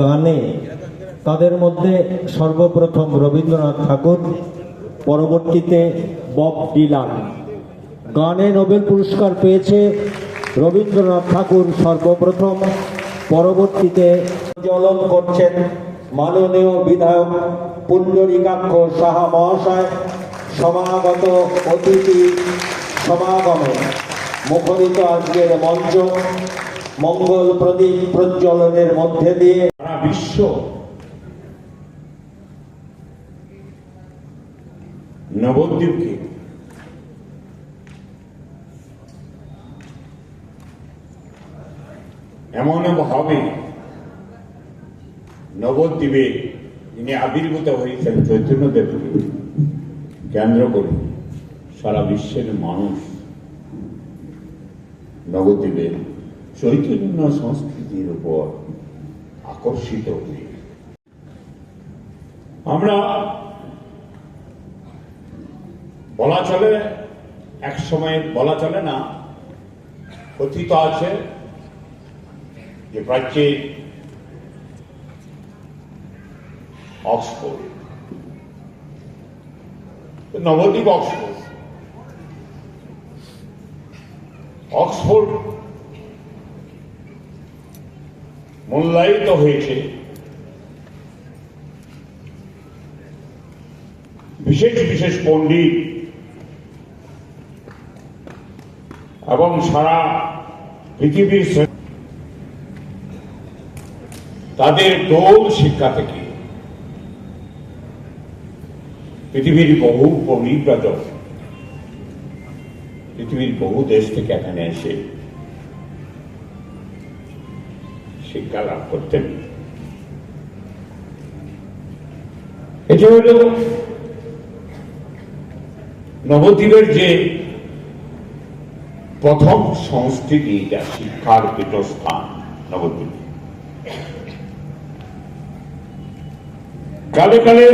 গানে তাদের মধ্যে সর্বপ্রথম রবীন্দ্রনাথ ঠাকুর, পরবর্তীতে বব ডিলান। গানে নোবেল পুরস্কার পেয়েছে রবীন্দ্রনাথ ঠাকুর সর্বপ্রথম, পরবর্তীতে জ্বলন করছেন মাননীয় বিধায়ক পুণ্ডরিকাক্ষ সাহা মহাশয়, সমাগত অতিথি সমাগমে। মুখরিত আজকের মঞ্চ, মঙ্গল প্রদীপ প্রজ্বলনের মধ্যে দিয়ে বিশ্ব। নবদ্বীপকে। এমন ভাবে নবদ্বীপে যিনি আবির্ভূত হয়েছেন চৈতন্যদেবকে কেন্দ্র করে সারা বিশ্বের মানুষ নবদ্বীপের চৈতন্য সংস্কৃতির উপর আকর্ষিত হয়ে আমরা বলা চলে, এক সময় বলা চলে না, কথিত আছে যে প্রাচ্যে অক্সফোর্ড, নবদ্বীপ অক্সফোর্ড। অক্সফোর্ড মূল্যায়িত হয়েছে। বিশেষ বিশেষ পণ্ডিত এবং সারা পৃথিবীর তাদের দোল শিক্ষা থেকে পৃথিবীর বহু পরিব্রাজক, পৃথিবীর বহু দেশ থেকে এখানে এসে শিক্ষা লাভ করতেন। এটা হল নবদ্বীপের যে প্রথম সংস্কৃতি যা শিক্ষার পীঠস্থান নবদ্বীপ। কালে কালে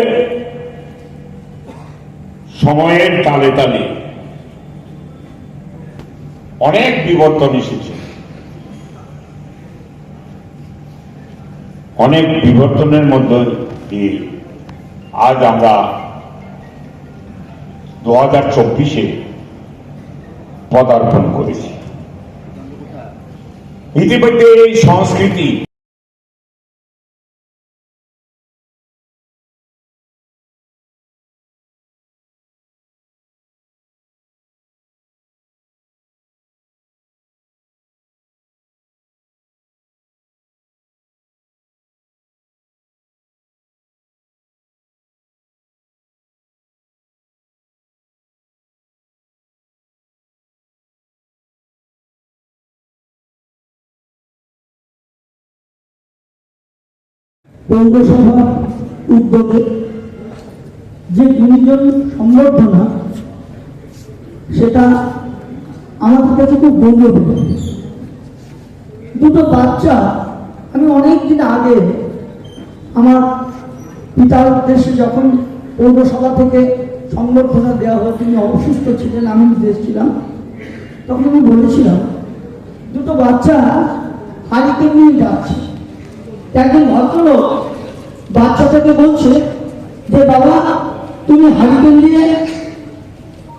সময়ের তালে তালে অনেক বিবর্তন এসেছে। অনেক বিবর্তনের মধ্য দিয়ে আজ আমরা দু হাজার চব্বিশে পদার্পণ করেছি। ইতিমধ্যে এই সংস্কৃতি পৌরসভা উদ্যোগে যে গুণীজন সংবর্ধনা, সেটা আমাদের কাছে খুব গৌরবের দুটো বাচ্চা আমি অনেক দিন আগে আমার পিতার উদ্দেশ্যে যখন পৌরসভা থেকে সংবর্ধনা দেওয়া হয়, তিনি অসুস্থ ছিলেন, আমি ছিলাম, তখন আমি বলেছিলাম, দুটো বাচ্চা হারিকে নিয়ে যাচ্ছে। একজন ভদ্রলোক বাচ্চাটাকে বলছে যে, বাবা, তুমি হারিকেন দিয়ে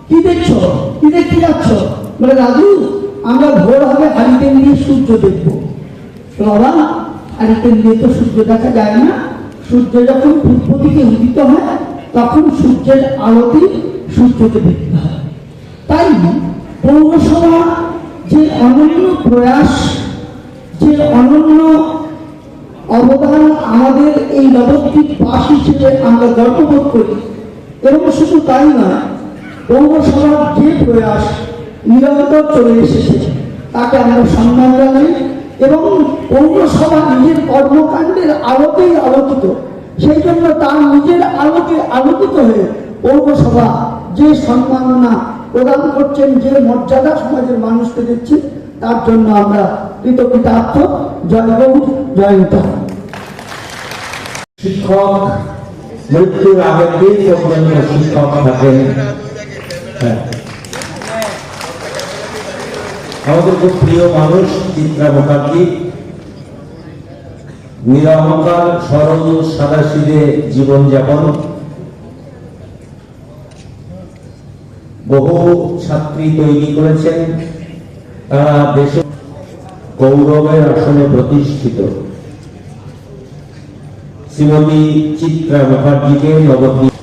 কি দেখছ? কি দেখতে যাচ্ছ? বলে দাদু আমরা ভোর হবে হারিকেন দিয়ে সূর্য দেখব। বাবা হারিকেন দিয়ে তো সূর্য দেখা যায় না। সূর্য যখন পূর্ব দিকে উদিত হয়, তখন সূর্যের আলোতে সূর্যকে দেখতে হয়। তাই পৌরসভা যে অনন্য প্রয়াস, যে অনন্য অবদান আমাদের এই নবদ্বীপ বাস হিসেবে আমরা গর্ববোধ করি। এবং শুধু তাই নয় পৌরসভার যে প্রয়াস নিরন্তর চলে এসেছে, তাকে আমরা সম্মান জানাই এবং পৌরসভা নিজের কর্মকাণ্ডের আলোতেই আলোকিত। সেই জন্য তার নিজের আলোকে আলোকিত হয়ে পৌরসভা যে সম্মাননা প্রদান করছেন, যে মর্যাদা সমাজের মানুষকে দিচ্ছে তার জন্য আমরা কৃতজ্ঞতার্থ জয় গৌর জয় শিক্ষক মৃত্যুর শিক্ষক থাকেন হ্যাঁ। আমাদের খুব প্রিয় মানুষ চিত্রা মুখার্জি। সরল সাদাসিদে জীবনযাপন। বহু ছাত্রী তৈরি করেছেন। তারা দেশে গৌরবের আসনে প্রতিষ্ঠিত। শ্রীমতী চিত্রা মুখার্জিকে নবদ্বীপ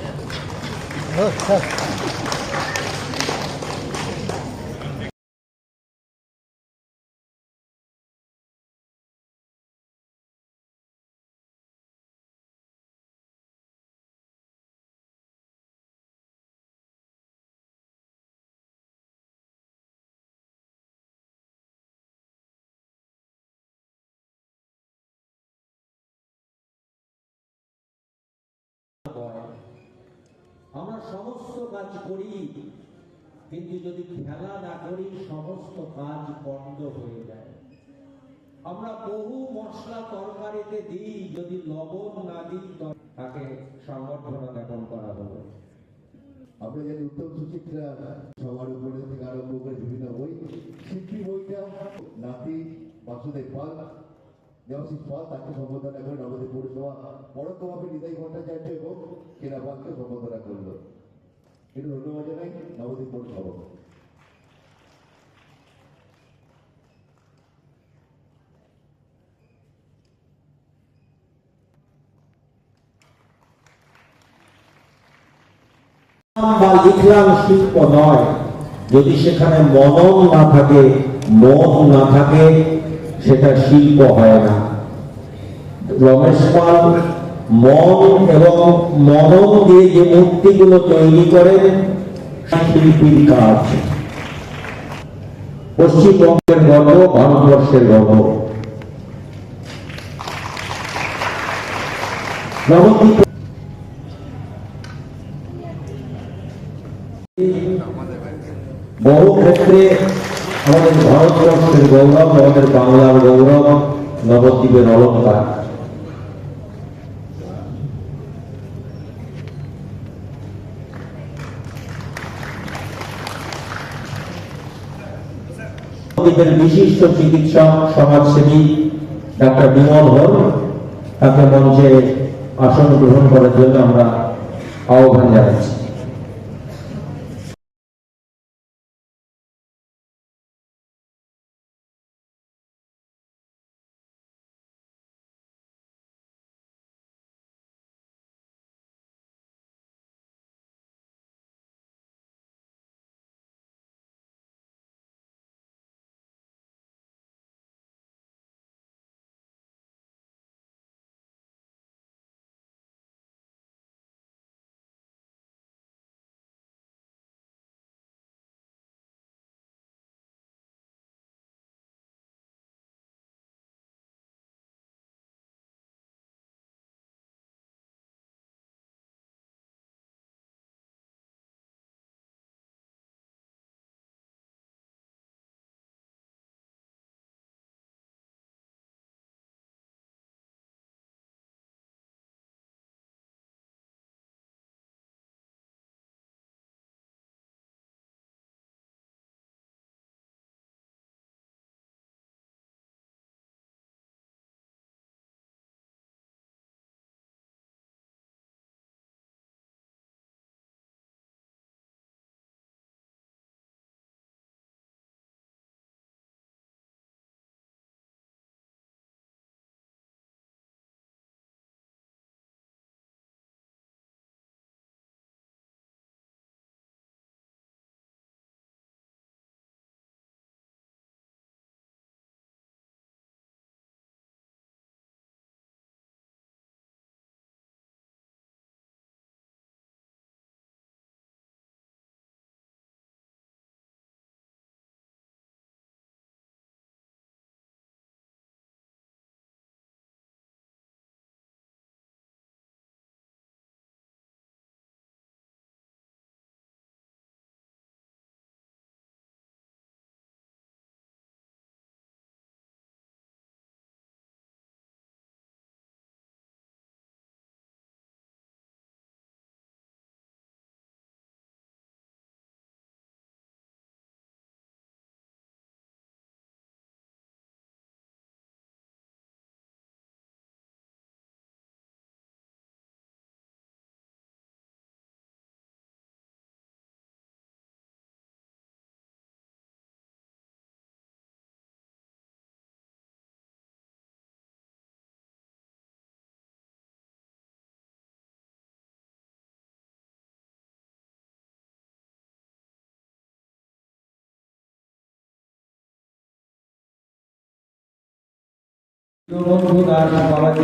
সমস্ত কাজ করি, কিন্তু যদি খেলা না করি, সমস্ত কাজ বন্ধ হয়ে যায়। আমরা বহু মশলা তরকারিতে দিই, যদি লবণ না দিই তাকে সংবর্ধনা জ্ঞাপন করা হলো। আমরা জানি উত্তম সুচিত্রা সবার উপরে থেকে আরম্ভ করে বিভিন্ন বই, শিল্পী বইটা নাতি, বাসুদেব পাল দেবাশিস পাল তাকে সম্বোধনা করে নবদ্বীপ পৌরসভা পরোক্ষভাবে নিতাই ভট্টাচার্য এবং কেনা পালকে সম্বোধনা করল। একটু ধন্যবাদ জানাই নবদ্বীপ পৌরসভা বা লিখলাম শিল্প নয়। যদি সেখানে মনন না থাকে, মন না থাকে সেটা শিল্প হয় না। রমেশ পাল মন এবং মনন দিয়ে যে মূর্তিগুলো তৈরি করেন শিল্পীর কাজ। পশ্চিমবঙ্গের গর্ব, ভারতবর্ষের গর্ব। বহু ক্ষেত্রে আমাদের ভারতবর্ষের গৌরব, আমাদের বাংলার গৌরব নবদ্বীপের অলঙ্কার। বিশিষ্ট চিকিৎসক, সমাজসেবী ডাক্তার বিমল হল, তাকে মঞ্চে আসন গ্রহণ করার জন্য আমরা আহ্বান জানাচ্ছি।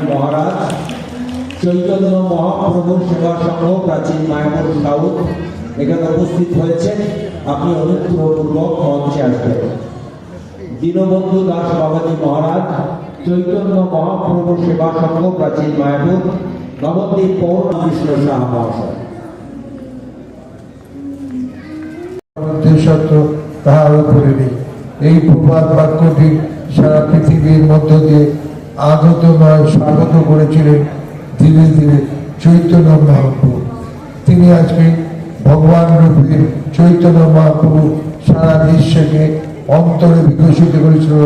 মহারাজ চৈতন্য সেবা সংঘ প্রাচীন মায়াপুর সাউথ এখানে উপস্থিত আপনি অনুগ্রহপূর্বক মঞ্চে আসবেন দীনবন্ধু দাস মহারাজ চৈতন্য মহাপ্রভু সেবা সংঘ প্রাচীন মায়াপুর নবদ্বীপ পৌর কৃষ্ণ সাহা মহাশয় এই প্রবাদ বাক্যটি সারা পৃথিবীর মধ্য দিয়ে আগত নয়, স্বাগত করেছিলেন ধীরে ধীরে চৈতন্য মহাপ্রভু। তিনি আজকে ভগবান রূপে চৈতন্য মহাপ্রভু সারা বিশ্বকে অন্তরে বিকশিত করেছিল,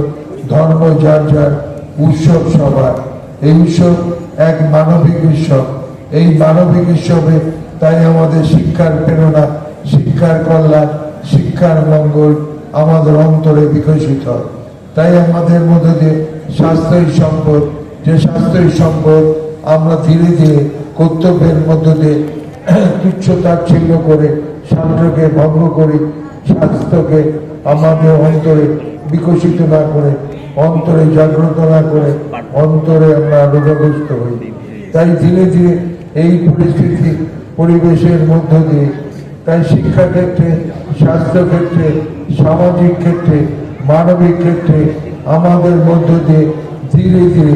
ধর্ম যার যার উৎসব সবার। এই উৎসব এক মানবিক উৎসব। এই মানবিক উৎসবে তাই আমাদের শিক্ষার প্রেরণা, শিক্ষার কল্যাণ, শিক্ষার মঙ্গল আমাদের অন্তরে বিকশিত হয়। তাই আমাদের মধ্যে যে স্বাস্থ্যই সম্পদ যে স্বাস্থ্যই সম্পদ আমরা ধীরে ধীরে কর্তব্যের মধ্য দিয়ে তুচ্ছ তাচ্ছিল্য করে শান্তিকে ভঙ্গ করি, স্বাস্থ্যকে আমাদের অন্তরে বিকশিত না করে, অন্তরে জাগ্রত না করে, অন্তরে আমরা রোগগ্রস্ত হই। তাই ধীরে ধীরে এই পরিস্থিতি পরিবেশের মধ্য দিয়ে, তাই শিক্ষাক্ষেত্রে, স্বাস্থ্যক্ষেত্রে, সামাজিক ক্ষেত্রে, মানবিক ক্ষেত্রে আমাদের মধ্য দিয়ে ধীরে ধীরে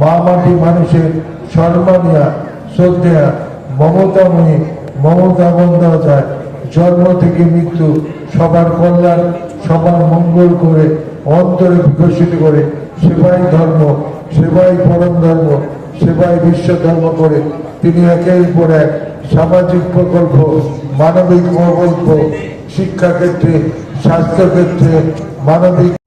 মা মাটি মানুষের সম্মানিয়া শ্রদ্ধেয়া মমতাময়ী মমতা বন্দ্যোপাধ্যায় জন্ম থেকে মৃত্যু সবার কল্যাণ, সবার মঙ্গল করে অন্তরে বিকশিত করে সেবাই ধর্ম, সেবাই পরম ধর্ম, সেবাই বিশ্ব ধর্ম করে তিনি একের পর এক সামাজিক প্রকল্প, মানবিক প্রকল্প শিক্ষা ক্ষেত্রে স্বাস্থ্য মানবিক